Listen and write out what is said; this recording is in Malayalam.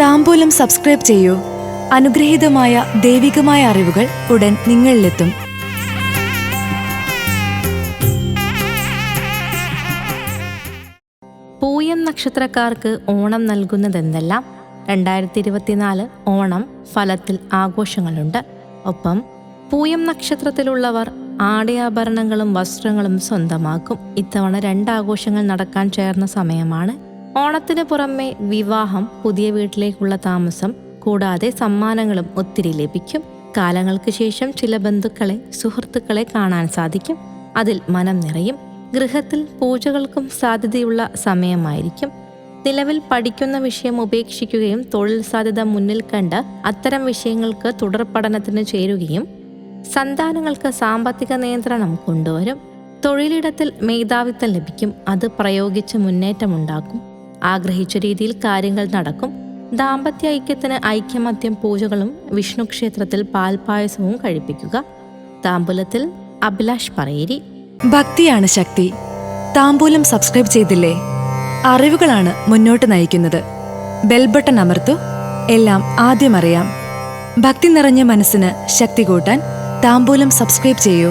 താമ്പൂലം സബ്സ്ക്രൈബ് ചെയ്യൂ. അനുഗ്രഹീതമായ ദൈവികമായ അറിവുകൾ ഉടൻ നിങ്ങളിലെത്തും. പൂയം നക്ഷത്രക്കാർക്ക് ഓണം നൽകുന്നതെന്തെല്ലാം? രണ്ടായിരത്തി ഇരുപത്തിനാല് ഓണം ഫലത്തിൽ ആഘോഷങ്ങളുണ്ട്. ഒപ്പം പൂയം നക്ഷത്രത്തിലുള്ളവർ ആടയാഭരണങ്ങളും വസ്ത്രങ്ങളും സ്വന്തമാക്കും. ഇത്തവണ രണ്ടാഘോഷങ്ങൾ നടക്കാൻ ചേർന്ന സമയമാണ് ഓണത്തിന് പുറമെ വിവാഹം പുതിയ വീട്ടിലേക്കുള്ള താമസം കൂടാതെ സമ്മാനങ്ങളും ഒത്തിരി ലഭിക്കും. കാലങ്ങൾക്ക് ശേഷം ചില ബന്ധുക്കളെ സുഹൃത്തുക്കളെ കാണാൻ സാധിക്കും. അതിൽ മനം നിറയും. ഗൃഹത്തിൽ പൂജകൾക്കും സാധ്യതയുള്ള സമയമായിരിക്കും. നിലവിൽ പഠിക്കുന്ന വിഷയം ഉപേക്ഷിക്കുകയും തൊഴിൽ സാധ്യത മുന്നിൽ കണ്ട് അത്തരം വിഷയങ്ങൾക്ക് തുടർ പഠനത്തിന് ചേരുകയും സന്താനങ്ങൾക്ക് സാമ്പത്തിക നിയന്ത്രണം കൊണ്ടുവരും. തൊഴിലിടത്തിൽ മേധാവിത്വം ലഭിക്കും. അത് പ്രയോഗിച്ച് മുന്നേറ്റമുണ്ടാക്കും. ആഗ്രഹിച്ച രീതിയിൽ കാര്യങ്ങൾ നടക്കും. ദാമ്പത്യ ഐക്യത്തിന് ഐക്യമത്യം പൂജകളും വിഷ്ണു ക്ഷേത്രത്തിൽ പാൽപായസവും കഴിപ്പിക്കുക. താമ്പൂലത്തിൽ അഭിലാഷ് പറയേരി. ഭക്തിയാണ് ശക്തി. താമ്പൂലം സബ്സ്ക്രൈബ് ചെയ്തില്ലേ? അറിവുകളാണ് മുന്നോട്ട് നയിക്കുന്നത്. ബെൽ ബട്ടൺ അമർത്തു. എല്ലാം ആദ്യം അറിയാം. ഭക്തി നിറഞ്ഞ മനസ്സിന് ശക്തി കൂട്ടാൻ താമ്പൂലം സബ്സ്ക്രൈബ് ചെയ്യൂ.